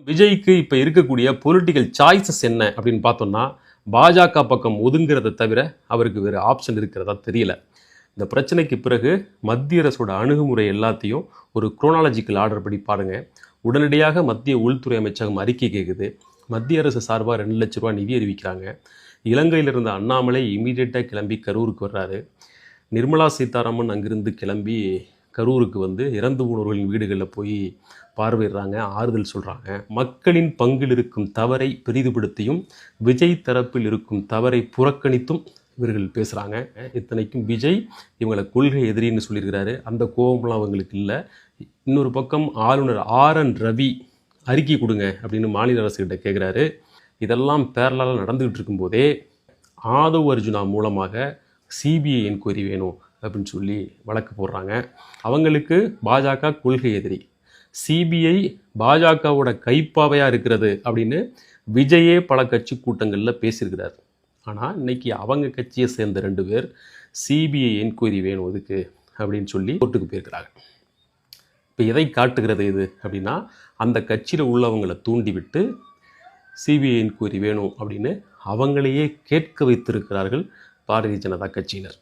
விஜய்க்கு இப்போ இருக்கக்கூடிய பொலிட்டிக்கல் சாய்ஸஸ் என்ன அப்படின்னு பார்த்தோம்னா பாஜக பக்கம் ஒதுங்கிறத தவிர அவருக்கு வேறு ஆப்ஷன் இருக்கிறதா தெரியல. இந்த பிரச்சனைக்கு பிறகு மத்திய அரசோட அணுகுமுறை எல்லாத்தையும் ஒரு குரோனாலஜிக்கல் ஆர்டர் படி பாருங்கள் உடனடியாக மத்திய உள்துறை அமைச்சகம் அறிக்கை கேட்குது மத்திய அரசு சார்பாக ரெண்டு லட்ச ரூபா நிதி அறிவிக்கிறாங்க. இலங்கையில் இருந்த அண்ணாமலை இமீடியட்டாக கிளம்பி கரூருக்கு வர்றாரு. நிர்மலா சீதாராமன் அங்கிருந்து கிளம்பி கரூருக்கு வந்து இறந்து போனவர்களின் வீடுகளில் போய் பார்வையிடுறாங்க ஆறுதல் சொல்கிறாங்க மக்களின் பங்கில் இருக்கும் தவறை பெரிதுபடுத்தியும் விஜய் தரப்பில் இருக்கும் தவறை புறக்கணித்தும் இவர்கள் பேசுகிறாங்க இத்தனைக்கும் விஜய் இவங்களை கொள்கை எதிரின்னு சொல்லியிருக்கிறாரு. அந்த கோபம்லாம் அவங்களுக்கு இல்லை. இன்னொரு பக்கம் ஆளுநர் ஆர் என் ரவி அறிக்கை கொடுங்க அப்படின்னு மாநில அரசுகிட்ட கேட்குறாரு இதெல்லாம் பேரலாக நடந்துகிட்டு இருக்கும்போதே ஆதவ் அர்ஜுனா மூலமாக சிபிஐ என்கொயரி வேணும். அப்படின்னு சொல்லி வழக்கு போடுறாங்க. அவங்களுக்கு பாஜக கொள்கை எதிரி. சிபிஐ பாஜகவோட கைப்பாவையாக இருக்கிறது அப்படின்னு விஜயே பல கட்சி கூட்டங்களில் பேசியிருக்கிறார். ஆனால் இன்னைக்கு அவங்க கட்சியை சேர்ந்த ரெண்டு பேர் சிபிஐ என்கொயரி வேணும் இதுக்கு அப்படின்னு சொல்லி கோர்ட்டுக்கு போயிருக்கிறாங்க. இப்போ எதை காட்டுகிறது இது அப்படின்னா அந்த கட்சியில் உள்ளவங்களை தூண்டிவிட்டு சிபிஐ என்கொயரி வேணும் அப்படின்னு அவங்களையே கேட்க வைத்திருக்கிறார்கள் பாரதிய ஜனதா கட்சியினர்.